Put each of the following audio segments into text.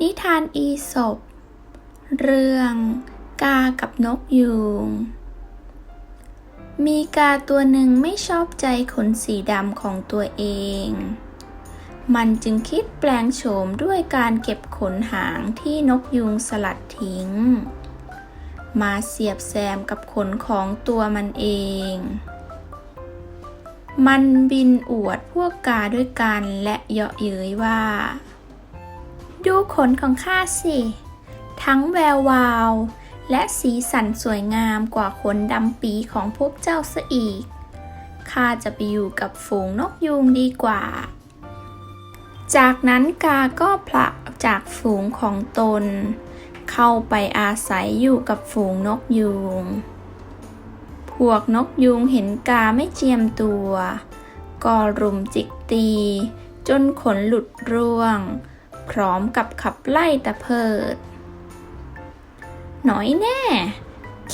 นิทานอีสปเรื่อง กากับนกยูง มีกาตัวหนึ่งไม่ชอบใจขนสีดำของตัวเอง มันจึงคิดแปลงโฉมด้วยการเก็บขนหางที่นกยูงสลัดทิ้ง มาเสียบแซมกับขนของตัวมันเอง มันบินอวดพวกกาด้วยกันและเยาะเย้ยว่า ดูขนของข้าสิ ทั้งแวววาว และสีสันสวยงามกว่าขนดำปีของพวกเจ้าซะอีก ข้าจะไปอยู่กับฝูงนกยูงดีกว่า จากนั้นกาก็พละจากฝูงของตน เข้าไปอาศัยอยู่กับฝูงนกยูง พวกนกยูงเห็นกาไม่เจียมตัว ก็รุมจิกตี จนขนหลุดร่วง พร้อมกับขับไล่ตะเพิด หน่อยแน่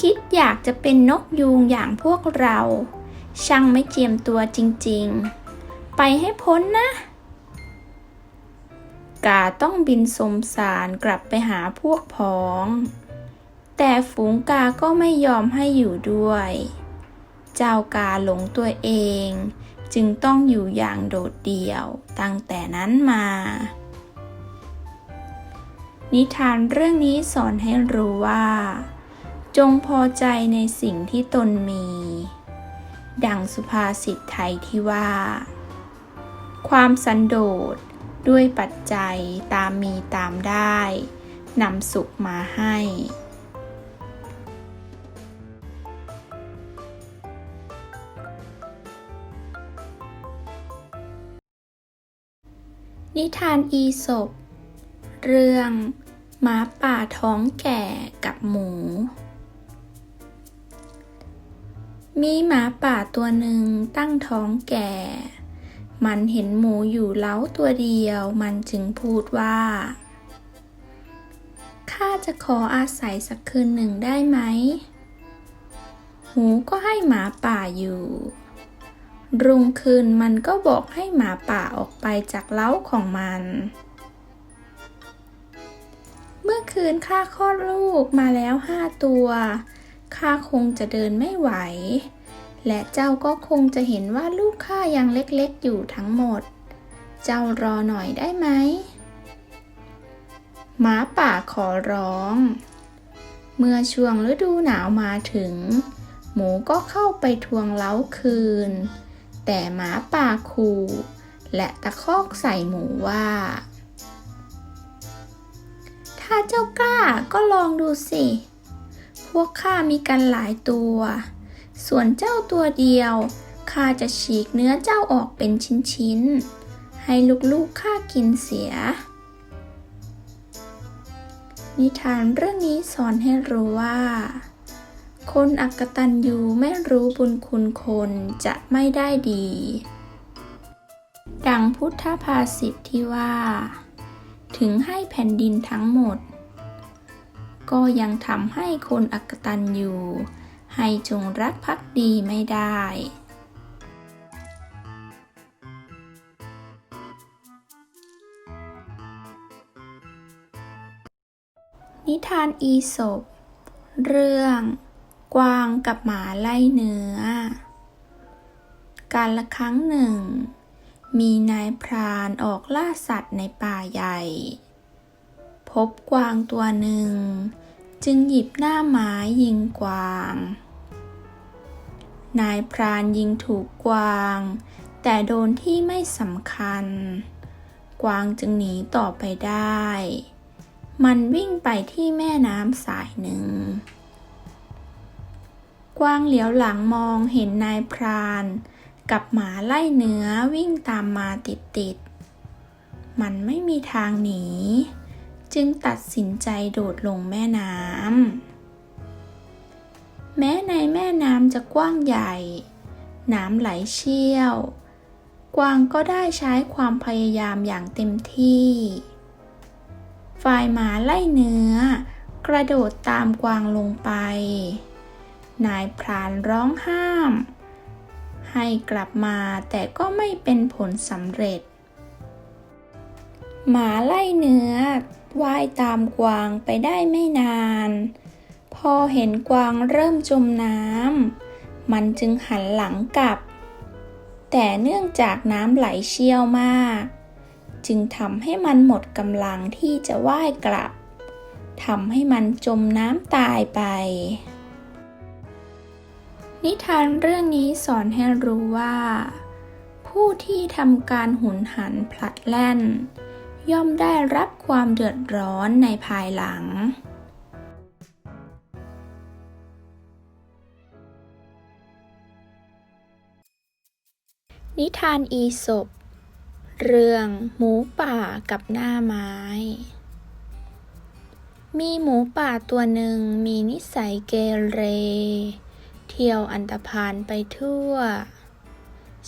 คิดอยากจะเป็นนกยูงอย่างพวกเรา ช่างไม่เจียมตัวจริงๆ ไปให้พ้นนะ กาต้องบินสมสารกลับไปหาพวกพ้อง แต่ฝูงกาก็ไม่ยอมให้อยู่ด้วย เจ้ากาหลงตัวเอง จึงต้องอยู่อย่างโดดเดี่ยวตั้งแต่นั้นมา นิทานเรื่องนี้สอนให้รู้ว่า จงพอใจในสิ่งที่ตนมี ดังสุภาษิตไทยที่ว่า ความสันโดษด้วยปัจจัยตามมีตามได้นำสุขมาให้ นิทานอีสป เรื่องหมาป่าท้องแก่กับหมู มีหมาป่าตัวหนึ่งตั้งท้องแก่ มันเห็นหมูอยู่เล้าตัวเดียว มันจึงพูดว่า ข้าจะขออาศัยสักคืนหนึ่งได้ไหม หมูก็ให้หมาป่าอยู่ รุ่งคืนมันก็บอกให้หมาป่าออกไปจากเล้าของมัน เมื่อคืนข้าคลอดลูกมาแล้วห้าตัวข้าคงจะเดินไม่ไหว และเจ้าก็คงจะเห็นว่าลูกข้ายังเล็กๆอยู่ทั้งหมด เจ้ารอหน่อยได้ไหมหมาป่าขอร้อง เมื่อช่วงฤดูหนาวมาถึง หมูก็เข้าไปทวงเล้าคืน แต่หมาป่าขู่และตะคอกใส่หมูว่า ถ้าเจ้ากล้าก็ลองดูสิ พวกข้ามีกันหลายตัว ส่วนเจ้าตัวเดียวข้าจะฉีกเนื้อเจ้าออกเป็นชิ้นๆ ให้ลูกๆข้ากินเสีย นิทานเรื่องนี้สอนให้รู้ว่า คนอักตันยูไม่รู้บุญคุณคนจะไม่ได้ดี ดังพุทธภาษิตที่ว่า ถึงให้แผ่นดินทั้งหมด ก็ยังทำให้คนอักตันยูให้จงรักภักดีไม่ได้นิทานอีสปเรื่อง กวางกับหมาไล่เนื้อ การละครั้งหนึ่ง มีนายพรานออกล่าสัตว์ในป่าใหญ่ พบกวางตัวหนึ่ง จึงหยิบหน้าไม้ยิงกวาง นายพรานยิงถูกกวาง แต่โดนที่ไม่สำคัญ กวางจึงหนีต่อไปได้ มันวิ่งไปที่แม่น้ำสายหนึ่ง กวางเหลียวหลังมองเห็นนายพราน กับหมาไล่เนื้อวิ่งตามมาติดๆ มันไม่มีทางหนี จึงตัดสินใจโดดลงแม่น้ำ แม้ในแม่น้ำจะกว้างใหญ่ น้ำไหลเชี่ยว กวางก็ได้ใช้ความพยายามอย่างเต็มที่ ฝ่ายหมาไล่เนื้อ กระโดดตามกวางลงไป นายพรานร้องห้าม ให้กลับมาแต่ก็ไม่เป็นผลสำเร็จ หมาไล่เนื้อว่ายตามกวางไปได้ไม่นาน พอเห็นกวางเริ่มจมน้ำมันจึงหันหลังกลับ แต่เนื่องจากน้ำไหลเชี่ยวมาก จึงทำให้มันหมดกำลังที่จะว่ายกลับทำให้มันจมน้ำตายไป นิทานเรื่องนี้สอนให้รู้ว่า ผู้ที่ทำการหุนหันพลัดแล่น ย่อมได้รับความเดือดร้อนในภายหลัง นิทานอีสบเรื่องหมูป่ากับหน้าไม้ มีหมูป่าตัวหนึ่งมีนิสัยเกเร เที่ยวอันตพานไปทั่ว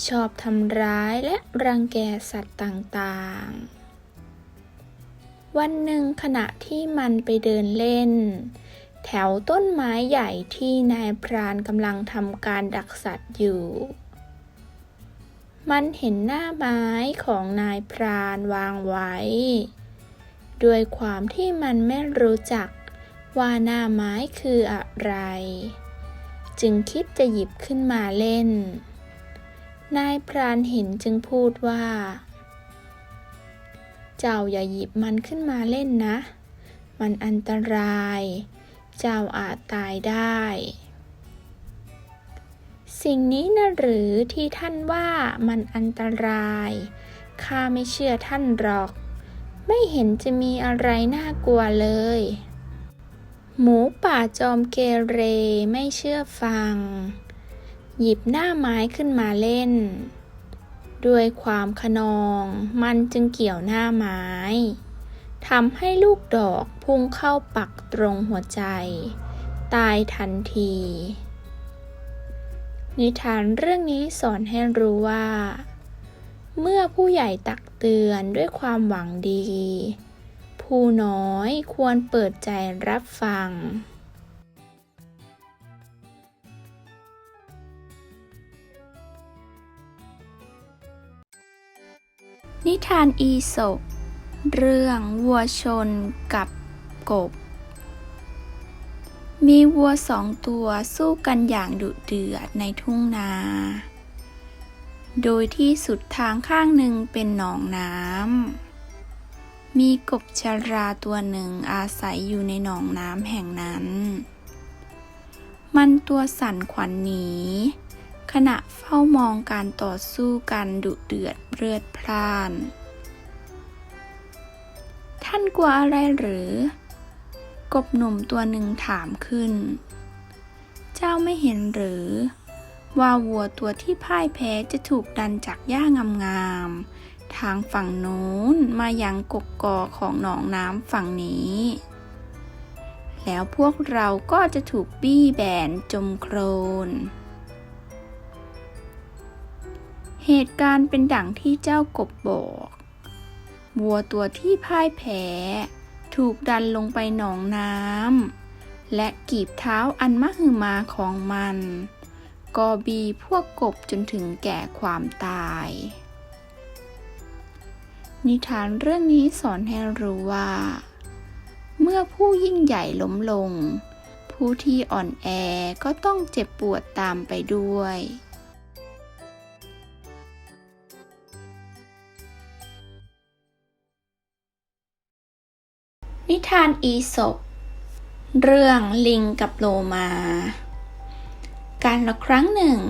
ชอบทำร้ายและรังแกสัตว์ต่างๆ วันหนึ่งขณะที่มันไปเดินเล่น แถวต้นไม้ใหญ่ที่นายพรานกำลังทำการดักสัตว์อยู่ มันเห็นหน้าไม้ของนายพรานวางไว้ ด้วยความที่มันไม่รู้จักว่าหน้าไม้คืออะไร จึงคิดจะหยิบขึ้นมาเล่น นายพรานเห็นจึงพูดว่า เจ้าอย่าหยิบมันขึ้นมาเล่นนะ มันอันตราย เจ้าอาจตายได้ สิ่งนี้นะหรือที่ท่านว่ามันอันตราย ข้าไม่เชื่อท่านหรอก ไม่เห็นจะมีอะไรน่ากลัวเลย หมูป่าจอมเกเรไม่เชื่อฟัง หยิบหน้าไม้ขึ้นมาเล่น ด้วยความขนองมันจึงเกี่ยวหน้าไม้ทำให้ลูกดอกพุ่งเข้าปักตรงหัวใจ ตายทันที นิทานเรื่องนี้สอนให้รู้ว่า เมื่อผู้ใหญ่ตักเตือนด้วยความหวังดี ผู้น้อยควรเปิดใจรับฟัง นิทานอีสบเรื่องวัวชนกับกบ มีวัวสองตัวสู้กันอย่างดุเดือดในทุ่งนา โดยที่สุดทางข้างหนึ่งเป็นหนองน้ำ มีกบชราตัวหนึ่งอาศัยอยู่ในหนองน้ำแห่งนั้น มันตัวสั่นขวัญหนีขณะเฝ้ามองการต่อสู้กันดุเดือดเลือดพล่าน ท่านกลัวอะไรหรือ กบหนุ่มตัวหนึ่งถามขึ้น เจ้าไม่เห็นหรือ ว่าวัวตัวที่พ่ายแพ้จะถูกดันจากหญ้างามๆ ทางฝั่งโน้นมายังกกกอของหนองน้ำฝั่งนี้ แล้วพวกเราก็จะถูกบี้แบนจมโครน เหตุการณ์เป็นดังที่เจ้ากบบอกวัวตัวที่พ่ายแพ้ ถูกดันลงไปหนองน้ำและกีบเท้าอันมหึมาของมัน ก็บีพวกกบจนถึงแก่ความตาย นิทานเรื่องนี้สอนให้รู้ว่า เมื่อผู้ยิ่งใหญ่ล้มลง ผู้ที่อ่อนแอก็ต้องเจ็บปวดตามไปด้วย นิทานอีสบเรื่องลิงกับโลมา การละครั้งหนึ่ง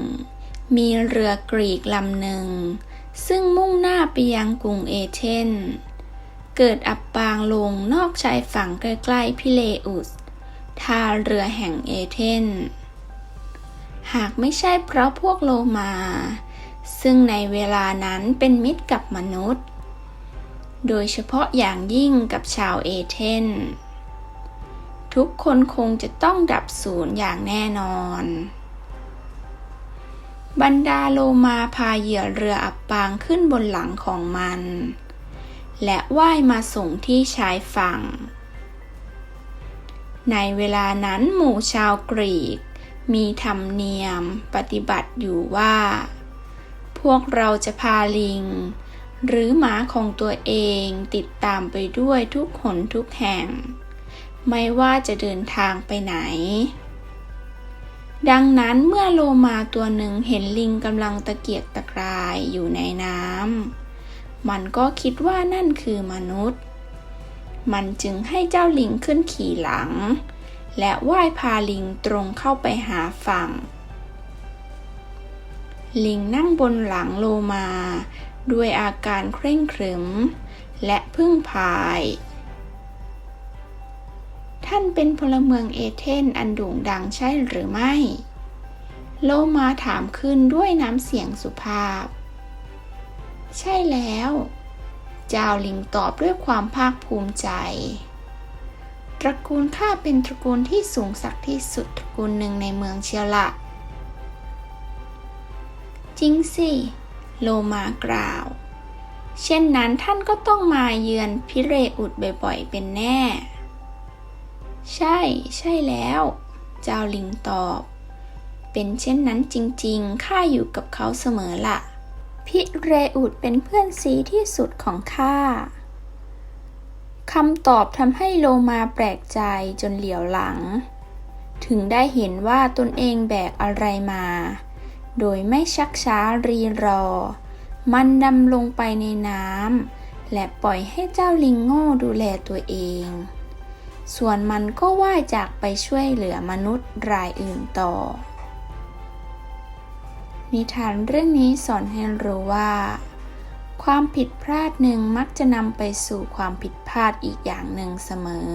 มีเรือกรีกลำหนึ่ง ซึ่งมุ่งหน้าไปยังกรุงเอเธนส์เกิดอับปางลงนอกชายฝั่งใกล้ๆพิเลอุสท่าเรือแห่งเอเธนส์หากไม่ใช่เพราะพวกโลมา ซึ่งในเวลานั้นเป็นมิตรกับมนุษย์ โดยเฉพาะอย่างยิ่งกับชาวเอเธนส์ทุกคนคงจะต้องดับสูญอย่างแน่นอน บรรดาโลมาพาเหยื่อเรืออับปางขึ้นบนหลังของมัน และว่ายมาส่งที่ชายฝั่ง ในเวลานั้นหมู่ชาวกรีก มีธรรมเนียมปฏิบัติอยู่ว่า พวกเราจะพาลิง หรือหมาของตัวเองติดตามไปด้วยทุกหนทุกแห่ง ไม่ว่าจะเดินทางไปไหน ดังนั้นเมื่อโลมาตัวหนึ่งเห็นลิงกำลังตะเกียกตะกรายอยู่ในน้ำ มันก็คิดว่านั่นคือมนุษย์ มันจึงให้เจ้าลิงขึ้นขี่หลัง และว่ายพาลิงตรงเข้าไปหาฝั่ง ลิงนั่งบนหลังโลมา ด้วยอาการเคร่งขรึม และพึ่งพาย ท่านเป็นพลเมืองเอเธนอันโด่งดังใช่หรือไม่ โลมาถามขึ้นด้วยน้ำเสียงสุภาพ ใช่แล้ว เจ้าลิงตอบด้วยความภาคภูมิใจ ตระกูลข้าเป็นตระกูลที่สูงสักที่สุดตระกูลหนึ่งในเมืองเชียวละจริงสิ โลมากล่าว เช่นนั้นท่านก็ต้องมาเยือนพิเรอุดบ่อยๆ เป็นแน่ ใช่ ใช่แล้ว เจ้าลิงตอบ เป็นเช่นนั้นจริงๆ ข้าอยู่กับเขาเสมอละพิเรอุดเป็นเพื่อนซีที่สุดของข้าคำตอบทำให้โลมาแปลกใจจนเหลียวหลัง ถึงได้เห็นว่าตนเองแบกอะไรมา โดยไม่ชักช้ารีรอ มันดำลงไปในน้ำและปล่อยให้เจ้าลิงโง่ดูแลตัวเอง ส่วนมันก็ว่ายจากไปช่วยเหลือมนุษย์รายอื่นต่อ นิทานเรื่องนี้สอนให้รู้ว่า ความผิดพลาดหนึ่งมักจะนำไปสู่ความผิดพลาดอีกอย่างหนึ่งเสมอ